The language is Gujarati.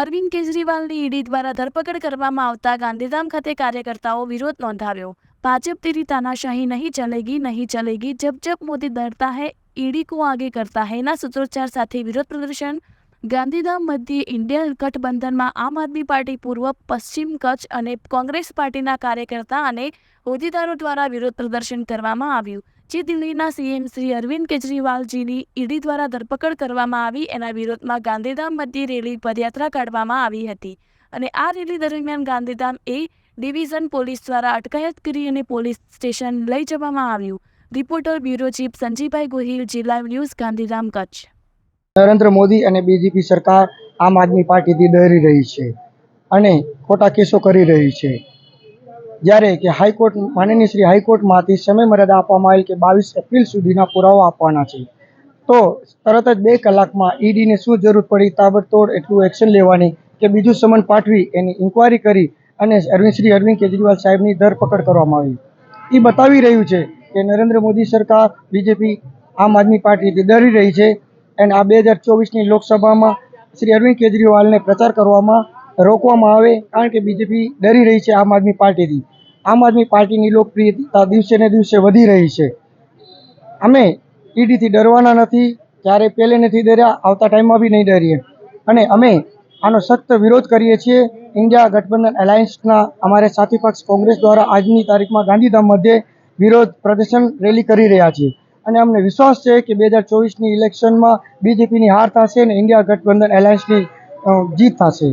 અરવિંદ કેજરીવાલની ઈડી દ્વારા ધરપકડ કરવામાં આવતા ગાંધીધામ ખાતે કાર્યકર્તાઓ વિરોધ નોંધાવ્યો. ભાજપ તેરી તાનાશાહી નહીં ચલેગી નહીં ચલેગી, જબ જબ મોદી ડરતા હૈ, ઈડી કો આગે કરતા હૈના સૂત્રોચ્ચાર સાથે વિરોધ પ્રદર્શન ગાંધીધામ મધ્યે ઇન્ડિયન ગઠબંધનમાં આમ આદમી પાર્ટી પૂર્વ પશ્ચિમ કચ્છ અને કોંગ્રેસ પાર્ટીના કાર્યકર્તા અને હોદ્દેદારો દ્વારા વિરોધ પ્રદર્શન કરવામાં આવ્યું. જે દિલ્હીના સીએમ શ્રી અરવિંદ કેજરીવાલજીની ઈડી દ્વારા ધરપકડ કરવામાં આવી. એના વિરોધમાં ગાંધીધામ મધ્યે રેલી પદયાત્રા કાઢવામાં આવી હતી અને આ રેલી દરમિયાન ગાંધીધામ એ ડિવિઝન પોલીસ દ્વારા અટકાયત કરી અને પોલીસ સ્ટેશન લઈ જવામાં આવ્યું. Reporter bureau chief Sanjibhai Gohil, જિલ્લા ન્યૂઝ, ગાંધીધામ, કચ્છ. નરેન્દ્ર મોદી અને બીજેપી સરકાર આમ આદમી પાર્ટીથી ડરી રહી છે અને ખોટા કેસો કરી રહી છે. જ્યારે કે હાઈકોર્ટ, માનનીય શ્રી હાઈકોર્ટમાંથી સમય મર્યાદા આપવામાં આવી કે બાવીસ એપ્રિલ સુધીના પુરાવા આપવાના છે. તો તરત જ બે કલાકમાં ઈડીને શું જરૂર પડી, તાબડતોડ એટલું એક્શન લેવાની કે બીજું સમન પાઠવી એની ઇન્કવાયરી કરી અને અરવિંદ, શ્રી અરવિંદ કેજરીવાલ સાહેબની ધરપકડ કરવામાં આવી. એ બતાવી રહ્યું છે કે નરેન્દ્ર મોદી સરકાર બીજેપી આમ આદમી પાર્ટીથી ડરી રહી છે અને આ બે હજાર ચોવીસની લોકસભામાં શ્રી અરવિંદ કેજરીવાલને પ્રચાર કરવામાં રોકવામાં આવે, કારણ કે બીજેપી ડરી રહી છે આમ આદમી પાર્ટીથી. આમ આદમી પાર્ટીની લોકપ્રિયતા દિવસે ને દિવસે વધી રહી છે. અમે ઈડીથી ડરવાના નથી, ક્યારે પહેલે નથી ડર્યા, આવતા ટાઈમમાં બી નહીં ડરીએ. અને અમે આનો સખ્ત વિરોધ કરીએ છીએ. ઇન્ડિયા ગઠબંધન એલાયન્સના અમારે સાથી પક્ષ કોંગ્રેસ દ્વારા આજની તારીખમાં ગાંધીધામ મધ્યે વિરોધ પ્રદર્શન રેલી કરી રહ્યા છીએ. અને અમને વિશ્વાસ છે કે બે હજાર ચોવીસની ઇલેક્શનમાં બીજેપીની હાર થશે અને ઇન્ડિયા ગઠબંધન એલાયન્સની જીત થશે.